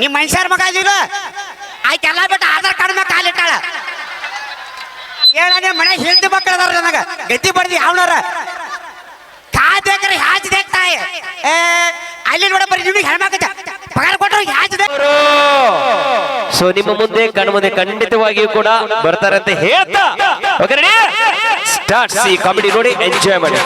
ನಿಮ್ಮ ಮನುಷ್ಯರ ಮಗ ಇದೀಗ ಆಯ್ತೆಲ್ಲ ಎಲ್ಲ ಬಿಟ್ಟು ಆಧಾರ್ ಕಾರ್ಡ್ ಮೇಲೆ ಕಾಲಿಟ್ಟಾಳ. ಏನ ಮನೆ ಹಿಂದಿ ಮಕ್ಕಳು ಅದಾರ ನನಗ ಗತಿ ಬಡ್ದಿ ಯಾವನಾರ ಕಾದೇಕ್ರೆ ಹ್ಯಾಚ್ ದೇಕ್ತಾಯ ಏ ಅಲ್ಲಿ ನೋಡ ಬರೀ ನಿಮಗೆ ಹೆಣ್ಮಕ್ಳ ಪಗಾರ ಕೊಟ್ಟರು ಹ್ಯಾಚ್ ದೇ ಸೊ ನಿಮ್ಮ ಮುಂದೆ ಕಣ್ಣು ಮುಂದೆ ಖಂಡಿತವಾಗಿಯೂ ಕೂಡ ಬರ್ತಾರಂತೆ ಹೇಳ್ತಾ. Okay ready start C comedy ನೋಡಿ ಎಂಜಾಯ್ ಮಾಡಿ.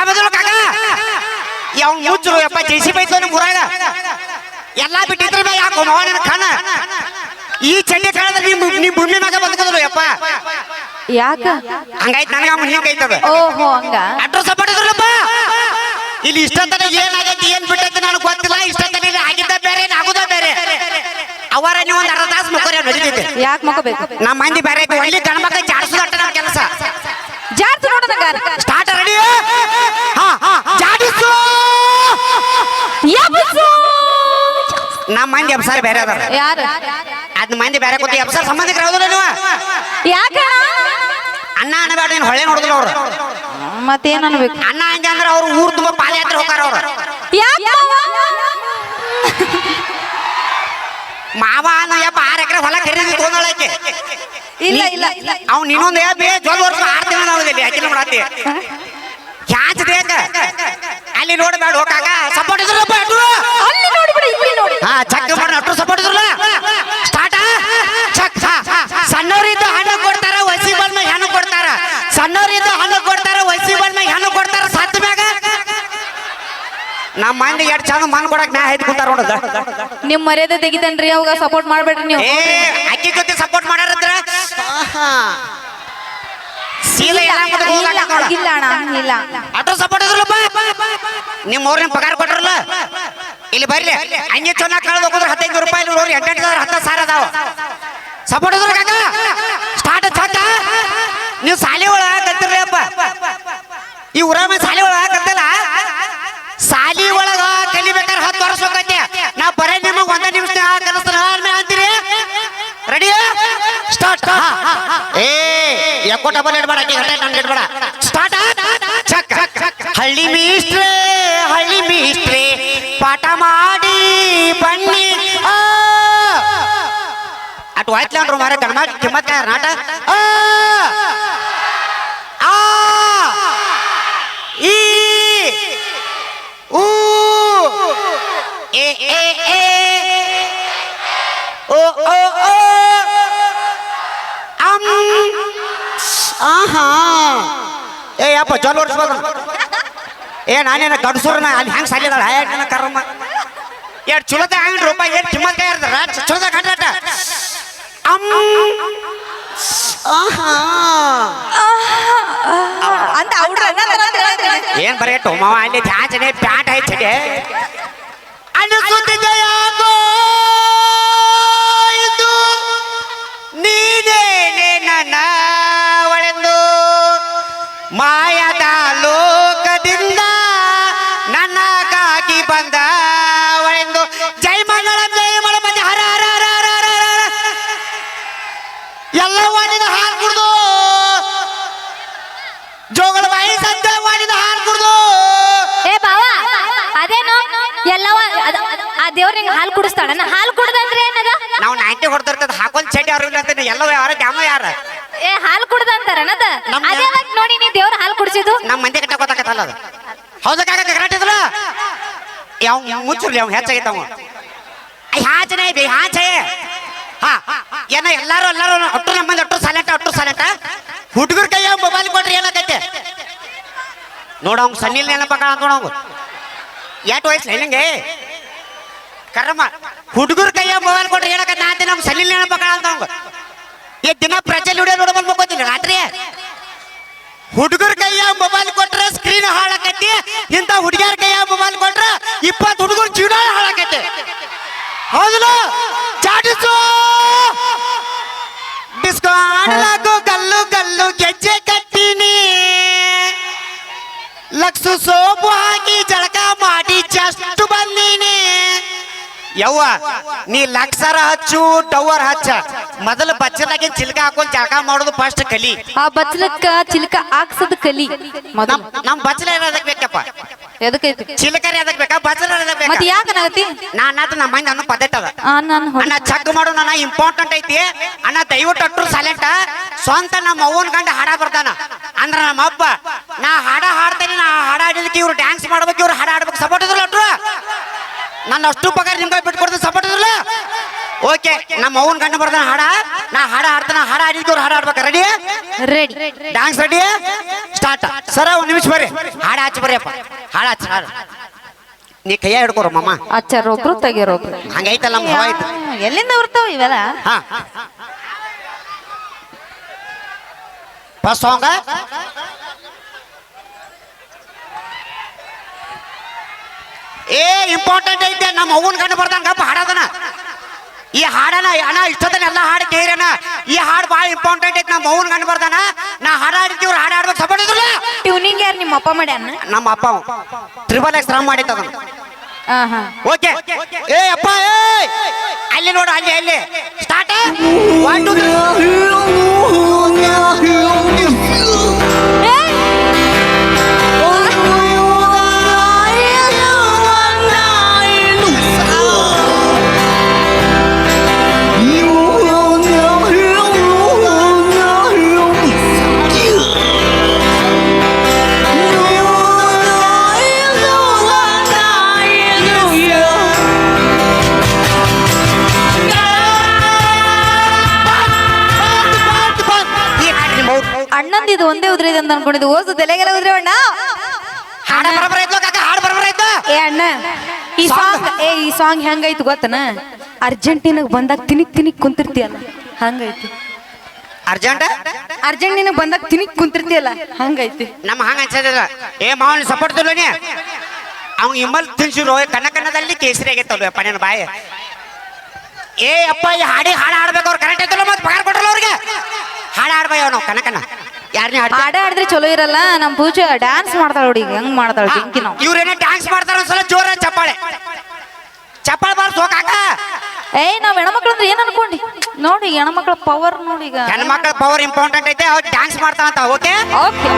ಆರಾಮದಿಲ್ಲ ಕಾಕ? ಯಾವ ಮುಚ್ಚರು ಯಪ್ಪ ಜೈಸಿ ಬೈತು ನಿಮ್ ಊರಾಗ ಎಲ್ಲ ಬಿಟ್ಟಿದ್ರ ಮ್ಯಾಗ ಯಾಕೋ ಮಾವ ನಿನ್ನ ಕಣ ಈ ಚಂಡಿ ಕಾಲದಲ್ಲಿ ನಿಮ್ಮ ನಿಮ್ಮ ಭೂಮಿ ಮ್ಯಾಗ ಬದುಕದ್ರು ಯಪ್ಪ. ಯಾಕ? ಹಂಗಾಯ್ತು ನನಗೆ ಅವ್ನು ಹಿಂಗೈತದ ಓಹೋ ಹಂಗ. ಅಡ್ರೆಸ್ ಸಪೋರ್ಟ್ ಇಲ್ಲಿ ಇಷ್ಟ ತನ ಏನಾಗೈತಿ ಏನ್ ಬಿಟ್ಟೈತಿ ನನಗೆ ಗೊತ್ತಿಲ್ಲ. ಇಷ್ಟ ತನ ಇಲ್ಲಿ ಆಗಿದ್ದ ಬೇರೆ ಆಗುದ ಬೇರೆ. ಅವರ ನೀವು ಒಂದು ಅರ್ಧ ತಾಸು ಮುಖರಿ ನಡೀತೈತೆ. ಯಾಕೆ ಮುಖಬೇಕು ನಮ್ಮ ಮಂದಿ ಬೇರೆ ಐತಿ. ಒಳ್ಳೆ ಗಣಮಕ್ಕ ಮಕ್ಕಳು ಜಾಡ್ಸೋದು ಅಟ್ಟ ನಮ್ಮ ಕೆಲಸ ಜಾರ್ತು ನೋಡು ನಂಗ ಸ್ಟಾರ್ಟ್ ರೆಡಿ ಹಾ ಹಾ ಜಾಡಿಸು ಯಬ್ಬಸು! ನಮ್ಮ ಮಂದಿ ಅಬ್ಸಾರ ಬೇರೆ ಅದಾರ. ಯಾರು? ಅದ್ ಮಂದಿ ಬೇರೆ ಕೂತಿ ಅಬ್ಸಾರ ಸಂಬಂಧಿಕರು ಹೌದಿಲ್ಲ ನೀವು? ಯಾಕ? ಅಣ್ಣ ಅನ್ನಬೇಡ ನೀನು ಹೊಳೆ ನೋಡಿದ್ರು ಅವ್ರು. ಮತ್ತೇನ್ ಅನ್ಬೇಕು? ಅಣ್ಣ ಹಂಗೆ ಅಂದ್ರೆ ಅವ್ರು ಊರ್ ತುಂಬ ಪಾದಯಾತ್ರೆ ಹೋಗಾರ ಅವ್ರು. ಯಾಕ? ಮಾವ ಅನ್ನೋ ಯಪ್ಪ ಆರು ಎಕರೆ ಹೊಲ ಖರೀದಿ ತೊಗೊಂಡಳಕ್ಕೆ ಇಲ್ಲ ಇಲ್ಲ. ಇಲ್ಲ ಅವ್ ನೀನೊಂದು ಬೇ ಜೋಲ್ ವರ್ಷ ಆರು ತಿಂಗಳು ನಾವಲ್ಲಿ ಯಾಕಿನ ಮಾಡತ್ತಿ ಖ್ಯಾಚ್ ಬೇಕ? ಅಲ್ಲಿ ನೋಡಬೇಡ ಹೋಗಾಗ. ಸಪೋರ್ಟ್ ಇದ್ರಲ್ಲಪ್ಪ ಅಟ್ರು ಅಲ್ಲಿ ನೋಡ್ಬಿಡು ಇಲ್ಲಿ ನೋಡಿ. ಹಾ ಚಕ್ ಮಾಡಿ ಅಟ್ರು ಸಪೋರ್ಟ್ ಇದ್ರಲ್ಲ? ಸ್ಟಾರ್ಟ್ ಚಕ್ ಸಣ್ಣವರಿದ್ದು ಹಣ್ಣು ಕೊಡ್ತಾರ ವಸಿ ಬಲ್ ಮ್ಯಾಗ ಹಣ್ಣು ಕೊಡ್ತಾರ. ಸಣ್ಣವರಿದ್ದು ಹಣ್ಣು ಕೊಡ್ತಾರ ವಸಿ ಬಲ್ ಮ್ಯಾಗ ಹಣ್ಣು ಕೊಡ್ತಾರ ಸತ್ತ ಮ್ಯಾಗ? ನಮ್ಮ ಮಂದಿ ಎಷ್ಟು ಚಂದ ಮನ್ ಕೊಡಕ್ ನಾ ಐದು ಕೂತಾರ ನೋಡದ ನಿಮ್ ಮರ್ಯಾದೆ ತೆಗಿತೇನ್ರಿ ಅವಾಗ ಸಪೋರ್ಟ್ ಮಾಡ್ಬೇಡ್ರಿ ನೀವು. ಏ ಅಕ್ಕಿ ಜೊತೆ ಸಪೋರ್ಟ್ ಮಾಡಾರತ್ರ ಸೀದಾ ಎಲ್ಲ ಇಲ್ಲ, ನೋಡ. ಇಲ್ಲ ಅಣ್ಣ ಇಲ್ಲ. ಅಟ್ರು ಸಪೋರ್ಟ್ ಇದ್ರಲ್ಲಪ್ಪ? ನಿಮ್ಮ ಊರಿನ ಪಗಾರ ಕೊಟ್ರಲ್ಲ? ಇಲ್ಲಿ ಬರ್ಲಿ. ಹಂಗೆ ಚೆನ್ನಾಗಿ ಕಳೆದು ಹೋಗಿದ್ರೆ ಹದಿನೈದು ರೂಪಾಯಿ ನೋಡ್ರಿ ಎಂಟೆಂಟು ಹತ್ತು ಸಾವಿರ ಅದಾವ. ಸಪೋರ್ಟ್ ಸ್ಟಾರ್ಟ್ ಚಂದ. ನೀವು ಸಾಲಿ ಒಳಗೆ ಅಪ್ಪ. ಈ ಊರ ಮೇಲೆ ಸಾಲಿ ಒಳಗ ಸಾಲಿ ಒಳಗ ಕಲಿಬೇಕಾದ್ರೆ ಹತ್ತು ವರ್ಷ ಹೋಗತ್ತೆ. ನಾ ಬರೇ ನಿಮಗೆ ಒಂದೇ ನಿಮಿಷ ಅಂತೀರಿ? ರೆಡಿ ಸ್ಟಾರ್ಟ್ ಏ ಯಾಕೋ ಡಬಲ್ ಇಡ್ಬೇಡ ಇಡ್ಬೇಡ ಸ್ಟಾರ್ಟ್ ಹಳ್ಳಿ ಮೀಸ್ಟ್ರೆ ಹಳ್ಳಿ ಮೀಸ್ಟ್ರೆ ಪಾಠ ಮಾಡಿ ಬನ್ನಿ ಆ. ಅಟ್ ವಾಯ್ತ್ಲಾಂಡ್ರು ಮಾರ ಗಣಮ ಕಿಮ್ಮತ್ ನಾಟ ಆ. ಆ. ಈ ಊ ಎ ಎ ಎ ಓ ಓ ಓ ಅಮ್ ಆಹಾ ಏ ಯಪ್ಪ ಜೋಲ್ ಓಡಿಸ್ಬೋದು ಏ ನಾನೇನ ಗಡ್ಸೂರ್ನ ಅಲ್ಲಿ ಹೆಂಗ್ ಸಾಲಿದಾಳ? ನನ್ನ ಕರ್ಮ. ಎರಡು ಚುಲದ ಐದು ರೂಪಾಯಿ ಏನು ಕಿಮ್ಮತ್ ಕೈ ಇರ್ತಾರ ಚುಲದ ಗಂಟಾಟ ಅಮ್. ಆಹಾ. ಅಂತ ಏನ್ ಬರೀ ಟೊಮವ ಅಲ್ಲಿ ಜಾಚನೆ ಪ್ಯಾಟ್ ಐತೆ ಅನಿಸುತ್ತಿದೆ ಯಾಕೋ ಹಾಲು ಕುಡಿಸ್ತಾಳ ಹಾಲು ಕುಡ್ದಂದ್ರೆ ಏನದ ನಾವು ನೈಂಟಿ ಹೊಡೆದಿರ್ತದ ಹಾಕೊಂಡ್ ಚಡ್ಡಿ ಅವ್ರು ಇಲ್ಲ ಅಂತ ಎಲ್ಲ ಯಾರ ಡ್ಯಾಮ ಯಾರ? ಏ ಹಾಲು ಕುಡ್ದಂತಾರನದ ನಮ್ ಅದೇ ನೋಡಿ ನೀ ದೇವ್ರ ಹಾಲು ಕುಡಿಸಿದ್ದು? ನಮ್ಮ ಮಂದಿ ಕಟ್ಟ ಗೊತ್ತಾಗತ್ತಲ್ಲ ಅದು. ಹೌದಾ ಕಾಕ ಕರೆಕ್ಟ್ ಇದ್ರ ಯಾವ ಮುಚ್ಚರ್ಲಿ ಅವ್ ಹೆಚ್ಚಾಗಿತ್ತವ ಹ್ಯಾಚನೆ ಇದೆ ಹ್ಯಾಚೆ ಹಾ ಏನ ಎಲ್ಲಾರು ಎಲ್ಲಾರು ಒಟ್ಟು ನಮ್ಮ ಮಂದಿ ಒಟ್ಟು ಸೈಲೆಂಟ್ ಒಟ್ಟು ಸೈಲೆಂಟ್ ಹುಡುಗರ ಕೈಯ ಮೊಬೈಲ್ ಕೊಟ್ರಿ ಏನಾಗೈತೆ ನೋಡ ಅವ್ನು ಸನ್ನಿಲ್ ನೆನಪಾಕ ನೋಡ ಅವ್ನು. ಎಷ್ಟು ವಯಸ್ಸು ನಿಂಗೆ ಕರ್ಮ. ಹುಡುಗರ ಕೈಯ ಮೊಬೈಲ್ ಕೊಟ್ರೆ ಹೇಳಕ ನಾತಿ ನಮ್ ಸನ್ನಿಲ್ ನೆನಪಾಕ ಅಂತ ಅವ್ನು ಈ ದಿನ ಪ್ರಜಲ್ ವಿಡಿಯೋ ನೋಡ ಮುಕ್ಕೋತೀನಿ. ರಾತ್ರಿ. ಹುಡುಗರ ಕೈಯ ಮೊಬೈಲ್ ಕೊಟ್ರೆ ಸ್ಕ್ರೀನ್ ಹಾಳಾಕತಿ. ಇಂಥ ಹುಡುಗಿಯರ ಕೈಯ ಮೊಬೈಲ್ ಕೊಟ್ರೆ ಇಪ್ಪತ್ತು ಹುಡುಗರು ಜೀವನ ಹಾಳಾಕತಿ. ಹೌದಲ್ಲ? ಚಾಟಿಸು ಡಿಸ್ಕೋ ಆಡಲಾಗು ಗಲ್ಲು ಗಲ್ಲು, ಗೆಜ್ಜೆ ಕಟ್ಟಿನಿ. ಲಕ್ಸು ಸೋಪು ಯವ್ವ ನೀ ಲಕ್ಸರ ಹಚ್ಚು ಟವರ್ ಹಚ್ಚ. ಮೊದಲು ಬಚ್ಚಲಾಗಿ ಚಿಲ್ಕ ಹಾಕೊಂಡ್ ಜಾಗ ಮಾಡೋದು ಫಸ್ಟ್ ಕಲಿ. ಆ ಬಚ್ಚಲಕ್ಕ ಚಿಲ್ಕ ಹಾಕ್ಸದ ಕಲಿ. ನಮ್ ನಮ್ ಬಚ್ಚಲ ಅದಕ್ಕೆ ಬೇಕಪ್ಪ? ಎದಕ್ಕೈತಿ ಚಿಲಕರಿ ಅದಕ್ಕೆ ಬೇಕಾ? ಬಚ್ಚಲ ಅದಕ್ಕೆ ಮತ್ತೆ ಬೇಕಾ? ಯಾಕನಾಗತಿ ನಾನು ಅದು ನಮ್ಮ ಮೈಂದ ಅನ್ನೋ ಪದ್ಧತಿ ಅದ. ನಾನು ಅಣ್ಣ ಚೆಕ್ ಮಾಡು ನನ್ನ ಇಂಪಾರ್ಟೆಂಟ್ ಐತಿ. ಅಣ್ಣ ದಯವಿಟ್ಟು ಅಟ್ರು ಸೈಲೆಂಟ್ ಸ್ವಂತ ನಮ್ಮ ಅವ್ವನ ಗಂಡ ಹಾಡ ಬರ್ತಾನ ಅಂದ್ರ ನಮ್ಮ ಅಪ್ಪ ನಾ ಹಾಡ ಹಾಡ್ತೇನೆ ನಾ ಹಾಡ ಹಾಡಿದಕ್ಕೆ ಇವ್ರು ಡ್ಯಾನ್ಸ್ ಮಾಡ್ಬೇಕು ಇವ್ರು ಹಾಡ ಹಾಡ್ಬೇಕು. ಸಪೋರ್ಟ್ ಇದ್ರು ಅಟ್ರು? ನನ್ನ ಅಷ್ಟು ಪಗಾರ ನಿಮ್ಗೆ ಬಿಟ್ಕೊಡ್ತೀನಿ ಸಪೋರ್ಟ್ ಇದ್ರಲ್ಲ? ಓಕೆ ನಮ್ಮ ಅವ್ವನ ಕಣ್ಣು ಬರ್ತಾನೆ ಹಾಡ. ನಾ ಹಾಡ ಹಾಡ್ತಾನ ಹಾಡ ಆಡಿದ್ರು ಹಾಡ ಹಾಡ್ಬೇಕು. Ready ready dance ready start ಸರ ಒಂದ್ ನಿಮಿಷ ಬರ್ರಿ. ಹಾಡ ಹಚ್ಚಿ ಬರ್ರಿಯಪ್ಪ. ಹಾಡ ಹಚ್ಚ ಹಾಡ. ನೀ ಕೈಯ ಹಿಡ್ಕೊರ ಮಮ್ಮ ಅಚ್ಚಾರ ಒಬ್ರು ತೆಗಿಯೋರು ಒಬ್ರು ಹಂಗೈತಲ್ಲ ನಮ್ಮ ಹವಾ ಐತಿ. ಎಲ್ಲಿಂದ ಬರ್ತಾವ ಇವೆಲ್ಲ? ಹಾ. ಫಸ್ಟ್ ಸಾಂಗ್ ಏ ಇಂಪಾರ್ಟೆಂಟ್ ಐತೆ ನಮ್ಮ ಅವ್ವನ ಕಂಡು ಬರ್ದಂಗಪ್ಪ ಗಪ್ಪ ಹಾಡದನ. ಈ ಹಾಡನ ಅಣ್ಣ ಇಷ್ಟದನ್ನ ಎಲ್ಲ ಹಾಡು ಕೇರಣ ಈ ಹಾಡು ಭಾಳ ಇಂಪಾರ್ಟೆಂಟ್ ಐತೆ ನಮ್ಮ ಅವ್ವನ ಕಂಡು ಬರ್ದಾನ. ನಾ ಹಾಡ ಹಾಡಿದ್ದೀವ್ರು ಹಾಡು ಹಾಡ್ಬೇಕು ಸಪೋರ್ಟ್ ಇದ್ರಲ್ಲ. ಟ್ಯೂನಿಂಗ್ ಯಾರು ನಿಮ್ಮ ಅಪ್ಪ ಮಾಡ್ಯಾನ? ನಮ್ಮ ಅಪ್ಪ ತ್ರಿಬಲ್ ಎಕ್ಸ್ ರಾಮ್ ಮಾಡಿದ್ದ ಅದನ್ನ ಓಕೆ ಏ ಅಪ್ಪ ಏ ಅಲ್ಲಿ ನೋಡು ಅಲ್ಲಿ ಅಲ್ಲಿ. ಸ್ಟಾರ್ಟ್ ಒನ್ ಟು ಈ ಅಣ್ಣಂದ್ ಇದು ಒಂದೇ ಉದ್ರಿ ಅಂತ ಅನ್ಕೊಂಡಿದ್ದು. ಓಸು ತಲೆಗೆಲ್ಲ ಉದ್ರಿ ಅಣ್ಣ. ಹಾಡ ಬರಬರ ಐತ್ಲೋ ಕಾಕ ಹಾಡು ಬರಬರ ಐತ ಏ ಅಣ್ಣ ಈ ಸಾಂಗ್ ಏ ಈ ಸಾಂಗ್ ಹೆಂಗೈತು ಗೊತ್ತನ? ಅರ್ಜೆಂಟಿನಾಗ ಬಂದಾಗ ತಿನಿಕ್ ತಿನಿಕ್ ಕುಂತಿರ್ತೀಯಲ್ಲ. ಹಂಗೈತಿ. ಅರ್ಜೆಂಟ್? ಅರ್ಜೆಂಟೀನಾಗ ಬಂದಾಗ ತಿನಿಕ್ ಕುಂತಿರ್ತೀಯಲ್ಲ. ಹಂಗೈತಿ. ನಮ್ಮ ಹಂಗ ಅನ್ಸದಿಲ್ಲ ಏ ಮಾವನ್ ಸಪೋರ್ಟ್ ತಿಲ್ಲೋನಿ ಅವ್ನು ಇಮ್ಮಲ್ ತಿನ್ಸಿರು ಕನ್ನ ಕನ್ನದಲ್ಲಿ ಕೇಸರಿ ಆಗೈತಲ್ವ ಅಪ್ಪ ನನ್ನ ಬಾಯಿ. ಏ ಅಪ್ಪ ಈ ಹಾಡಿ ಹಾಡು ಹಾಡ್ಬೇಕು ಅವ್ರು ಕರೆಕ್ಟ್ ಐತಲ್ಲ ಮತ್ತೆ ಪಗಾರ ಕೊಟ್ರಲ್ಲ ಅವ್ರಿಗೆ. ಹಾಡು ಹಾಡ್ಬಾಯ ನಾವು ಕನಕನ ಯಾರನ್ನೇ ಹಾಡ ಚಲೋ ಇರಲ್ಲ ನಮ್ಮ ಪೂಜೆ ಡ್ಯಾನ್ಸ್ ಮಾಡ್ತಾಳ ನೋಡಿ ಹೆಂಗ್ ಮಾಡ್ತಾಳ ಬೆಂಕಿ ನಾವು. ಇವ್ರೇನೇ ಡ್ಯಾನ್ಸ್ ಮಾಡ್ತಾರ ಒಂದ್ಸಲ ಜೋರ ಚಪ್ಪಾಳೆ. ಚಪ್ಪಾಳೆ ಬಾರ್ ಸೋಕಾಕ ಏ ನಾವ್ ಹೆಣ್ಮಕ್ಳು ಅಂದ್ರೆ ಏನ್ ಅನ್ಕೊಂಡಿ? ನೋಡಿ ಹೆಣ್ಮಕ್ಳ ಪವರ್ ನೋಡಿ ಈಗ. ಹೆಣ್ಮಕ್ಳ ಪವರ್ ಇಂಪಾರ್ಟೆಂಟ್ ಐತೆ ಅವ್ರು ಡ್ಯಾನ್ಸ್ ಮಾಡ್ತಾರಂತ ಓಕೆ ಓಕೆ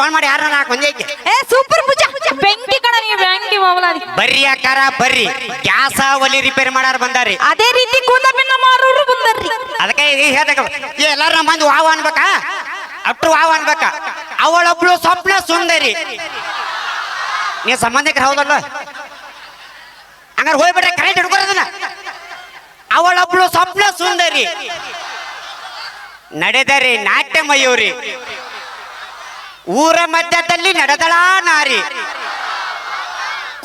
ಬಂದ್ ಮಾಡಿ ಯಾರನ್ನ ನಾಲ್ಕು ಮಂದಿ ಐತಿ ಏ ಸೂಪರ್ ಪೂಜ. ಬೆಂಕಿ ಕಣ ನೀವು ಬೆಂಕಿ ಬಾವಲಾದಿ ಬರ್ರಿ ಅಕ್ಕಾರ ಬರ್ರಿ. ಗ್ಯಾಸ ಒಲಿ ರಿಪೇರಿ ಮಾಡಾರ ಬಂದಾರಿ ಅದೇ ರೀತಿ ಕೂದ ಭಿನ್ನ ಮಾರೋರು ಬಂದರ್ರಿ. ಅದಕ್ಕೆ ಹೇಳ್ದಾಗ ಎಲ್ಲಾರ ನಮ್ಮ ಮಂದಿ ವಾವ್ ಅನ್ಬೇಕಾ? ಅಟ್ಟು ವಾವ್ ಅನ್ಬೇಕ? ಅವಳೊಬ್ಳು ಸ್ವಪ್ನ ಸುಂದರಿ. ನೀ ಸಂಬಂಧಿಕರು ಹೌದಲ್ಲ? ಹಂಗಾರೆ ಹೋಗ್ಬಿಟ್ರೆ ಕರೆಂಟ್ ಹಿಡ್ಕೊರೋದನ್ನ ಅವಳೊಬ್ಳು ಸ್ವಪ್ನ ಸುಂದರಿ. ನಡೆದರೆ ನಾಟ್ಯ ಮಯೂರಿ ಊರ ಮಧ್ಯದಲ್ಲಿ ನಡೆದಳ ನಾರಿ.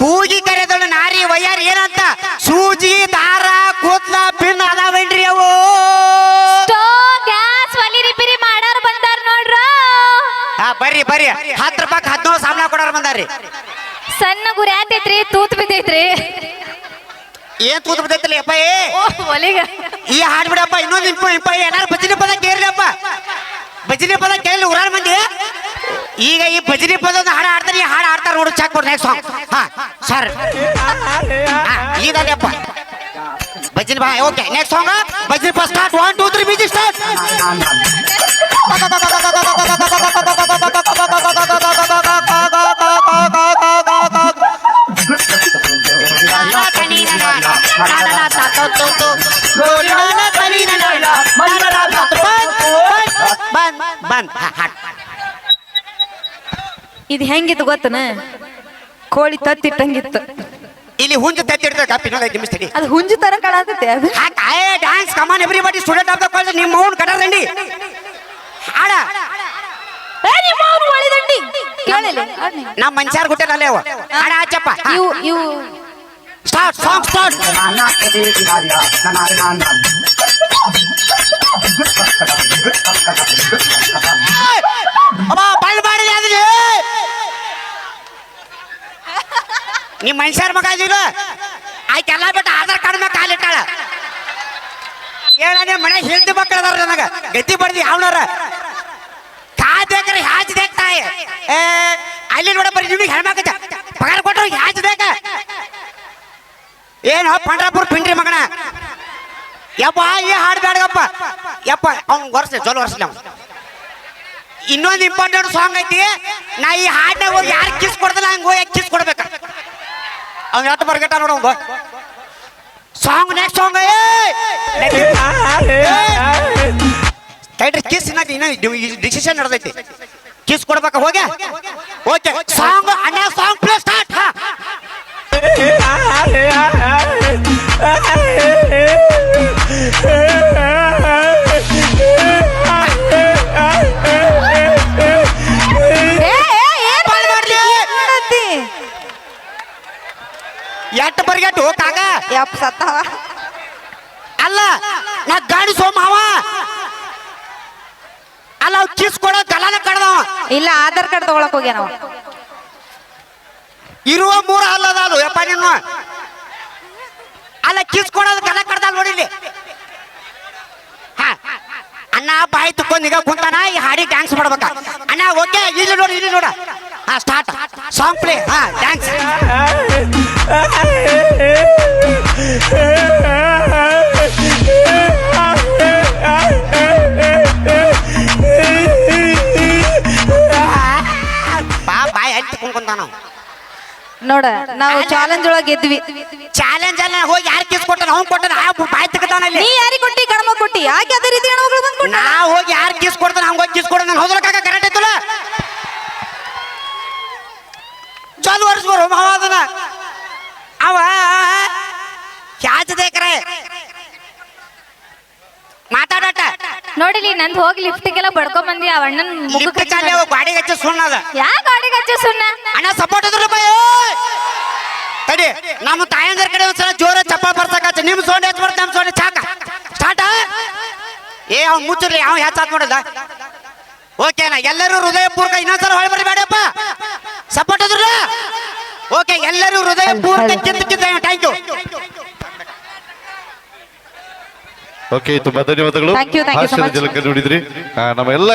ಕೂಗಿ ಕರೆದಳು ನಾರಿ ವಯ್ಯಾರಿ ಏನಂತ? ಸೂಜಿ ದಾರ ಕೂತ್ಲ ಪಿನ್ ಅದಾವೇನ್ರಿ ಅವು? ಗ್ಯಾಸ್ ಒಲಿ ರಿಪೇರಿ ಮಾಡಾರ ಬಂದಾರ ನೋಡ್ರ. ಹಾ ಬರ್ರಿ ಬರ್ರಿ. ಹತ್ತು ರೂಪಾಯಿ ಹದಿನೇಳು ಸಾಮ್ನ ಕೊಡೋರು ಬಂದಾರಿ ಸಣ್ಣ ಗುರಿ ಆತೈತ್ರಿ ತೂತ್ ಬಿದ್ದೈತ್ರಿ. ಏನ್ ತೂತ್ ಬಿದ್ದೈತಲ್ಲ ಏ? ಒಲಿಗ. ಈ ಹಾಡ್ಬಿಡಪ್ಪ ಇನ್ನೊಂದು ಇಂಪ ಇಂಪ ಏನಾರು ಭಜನೆ ಪದ ಕೇರ್ಲಪ್ಪ ಭಜನೆ ಪದ ಕೇಳಿ ಊರಾರ ಮಂದಿ. ಈಗ ಈ ಭಜನೆ ಪದ ಒಂದು ಹಾಡು ಹಾಡ್ತಾರೆ ಈ ಹಾಡು ಹಾಡ್ತಾರೆ ನೋಡು ಚಾಕ್ ಕೊಡ್ ನೆಕ್ಸ್ಟ್ ಸಾಂಗ್ ಹಾ ಸರ್ ಈಗಲ್ಲಪ್ಪ ಭಜನೆ ಬಾ ಓಕೆ ನೆಕ್ಸ್ಟ್ ಸಾಂಗ್ ಭಜನೆ ಪದ start one two three music start ಬಂದ್ ಬಂದ್ ಇದು ಹೆಂಗಿತ್ತು ಗೊತ್ತನ? ಕೋಳಿ ತತ್ತಿಟ್ಟಂಗಿತ್ತು. ಇಲ್ಲಿ ಹುಂಜ ತೆತ್ತಿಡ್ತಾರೆ ಕಪ್ಪಿ ಇನ್ನೊಂದು ಐದು ನಿಮಿಷ ತಡಿ. ಅದು ಹುಂಜು ತರ ಕಾಣತೈತೆ ಅದು. Dance come on everybody student of the college ನಿಮ್ಮ ಅವ್ನು ಕಟರ್ದಂಡಿ ಹಾಡ ಏ, ನಿಮ್ಮ ಅವ್ನು ಒಳಿದಂಡಿ ಕೇಳಿಲ್ಲ. ನಮ್ಮ ಮನುಷ್ಯರ್ ಗುಟ್ಟೆ ಅಲ್ಲೇ ಅವ ಹಾಡ ಹಚ್ಚಪ್ಪ ಇವು ಇವು. ಸ್ಟಾರ್ಟ್ ಸಾಂಗ್ ಸ್ಟಾರ್ಟ್ ಅಮ್ಮ ಬಳ್ಳ ಮಾಡಿದೆ ಅದ್ರಿ ನಿಮ್ಮ ಮನುಷ್ಯರ ಮಗ ಇದೀಗ? ಆಯ್ಕೆಲ್ಲ ಬಿಟ್ಟು ಆಧಾರ್ ಕಾರ್ಡ್ ಮೇಲೆ ಕಾಲಿಟ್ಟಾಳ ಏನೇ ಮನೆ ಹಿಂದಿ ಮಕ್ಕಳು ಅದಾರ ನನಗ. ಗತಿ ಬಡ್ದಿ ಯಾವನಾರ ಬೇಕ್ರಿ ಹ್ಯಾಚ್ ತಾಯಿ. ಏ, ಅಲ್ಲಿ ನೋಡ ಬರೀ ನಿಮಗೆ ಹೆಣ್ಮಕ್ಕ ಪಗಾರ ಕೊಟ್ಟರು ಹ್ಯಾಚ್ ಬೇಕ. ಏನು ಪಂಡ್ರಾಪುರ ಪಿಂಡ್ರಿ ಮಗನ. ಯಪ್ಪ, ಈ ಹಾಡು ಬೇಡಗಪ್ಪ ಯಪ್ಪ, ಅವ್ನು ವರ್ಷ ಚಲೋ ವರ್ಷ ಇನ್ನೊಂದು ಇಂಪಾರ್ಟೆಂಟ್ ಸಾಂಗ್ ಐತಿ. ನಾ ಈ ಹಾಡ್ನಾಗ ಹೋಗಿ ಯಾರು ಕಿಸ್ ಕೊಡ್ದಲ್ಲ, ಹಂಗೆ ಹೋಗಿ ಕಿಸ್ ಕೊಡ್ಬೇಕ? ಅವ್ನು ಎಟ್ಟು ಬರ್ಗಟ್ಟ ನೋಡ ಸಾಂಗ್ ನೆಕ್ಸ್ಟ್ ಸಾಂಗ್ ತೈಡ್ರಿ ಕಿಸ್ ಡಿಸಿಷನ್ ನಡೆದೈತಿ ಕಿಸ್ ಕೊಡ್ಬೇಕ ಹೋಗ್ಯ ಓಕೆ ಸಾಂಗ್ ಅಣ್ಣ ಸಾಂಗ್ ಎಟ್ಟು ಬರ್ಗೆಟ್ಟು ಕಾಗ ಯಪ್ಪ ಸತ್ತಾವ. ಅಲ್ಲ ನಾ ಗಾಡಿ ಸೋಮ ಅವ ಅಲ್ಲ ಅವ್ ಕಿಸ್ ಕೊಡೋ ಗಲಾನ ಕಡ್ದವ. ಇಲ್ಲ ಆಧಾರ್ ಕಾರ್ಡ್ ತಗೊಳಕ್ ನಾವು ಇರುವ ಮೂರ ಅಲ್ಲದ ಅದು ಯಪ್ಪ ನೀನು. ಅಲ್ಲ ಕಿಸ್ ಕೊಡೋದು ಗಲ ಕಡ್ದ ನೋಡಿಲಿ ಹಾ ಅಣ್ಣ ಬಾಯಿ ತುಕ್ಕೊಂಡ್ ಈಗ ಕುಂತಾನ ಈ ಹಾಡಿ ಡ್ಯಾನ್ಸ್ ಮಾಡ್ಬೇಕ. ಅಣ್ಣ ಓಕೆ ಇಲ್ಲಿ ನೋಡಿ ಇಲ್ಲಿ ನೋಡ. ಹಾ ಸ್ಟಾರ್ಟ್ ಸಾಂಗ್ ಪ್ಲೇ ಹಾ ಡ್ಯಾನ್ಸ್ ನೋಡ ನಾವು ಚಾಲೆಂಜ್ ಒಳಗ್ ಇದ್ವಿ. ಚಾಲೆಂಜ್ ಅಲ್ಲ ಹೋಗಿ ಯಾರು ಕಿಸ್ ಕೊಟ್ಟಾನ ಅವ್ನು ಕೊಟ್ಟಾನ ಆ ಬಾಯಿ ತೆಗ್ದಾನ ಅಲ್ಲಿ. ನೀ ಯಾರಿಗ್ ಕೊಟ್ಟಿ? ಕಡಮ ಕೊಟ್ಟಿ. ಯಾಕೆ ಅದೇ ರೀತಿ ಹೆಣ್ಮಕ್ಳು ಕೊಟ್ಟ? ನಾ ಹೋಗಿ ಯಾರು ಕಿಸ್ ಕೊಡ್ತಾನ ಹಂಗ ಹೋಗಿ ಕಿಸ್ ಕೊಡ ನಾನು ಹೋದ್ರ ಕಾಕ ಕರೆಕ್ಟ್ ಐತಲ್ಲ. ಚಾಲು ವರ್ಷ ಮಾವ ಅದನ ಅವ ಕ್ಯಾಚ್ ಕರೆ. ಮಾತಾಡಟ. ನೋಡಿಲಿ ನಂದ್ ಹೋಗಿ ಲಿಫ್ಟಿಗೆಲ್ಲ ಬಡ್ಕೊಂಡ್ ಬಂದಿ ಆ ಅಣ್ಣನ್ ಮುಖಕ್ಕೆ ಲಿಫ್ಟ್ ಗಾಡಿ ಗಾಡಿಗೆ ಸುಣ್ಣ ಸುಣ್ಣದ ಯಾ ಗಾಡಿಗೆ ಹಚ್ಚ ಸುಣ್ಣ? ಅಣ್ಣ ಸಪೋರ್ಟ್ ಇದ್ರ ನಮ್ಮ ತಾಯಂದ್ರ ಕಡೆ ಒಂದ್ಸಲ ಜೋರ ಚಪ್ಪ ಬರ್ಸಕ ನಿಮ್ ಸೋಂಡ್ ಹೆಚ್ಚು ಬರ್ತ ನಮ್ ಸೋಂಡ್. ಚಾಕ. ಸ್ಟಾರ್ಟ್. ಏ ಅವ್ ಮುಚ್ಚಿರ್ಲಿ ಅವ್ ಹೆಚ್ಚ ನೋಡದ ಓಕೆನಾ ಎಲ್ಲರೂ ಹೃದಯಪೂರ್ವಕ ಇನ್ನೊಂದ್ಸಲ ಹೊಳೆ ಬರಬೇಡಪ್ಪ ಸಪೋರ್ಟ್ ಅದ್ರ ಓಕೆ ಎಲ್ಲರೂ ಹೃದಯಪೂರ್ವಕ ಕಿಂತ ಕಿಂತ ಥ್ಯಾಂಕ್ ಯು ಓಕೆ ತುಂಬಾ ಧನ್ಯವಾದಗಳು. ಹಾಸ್ಯದ. ನೋಡಿದ್ರಿ. ನಮ್ಮ ಎಲ್ಲ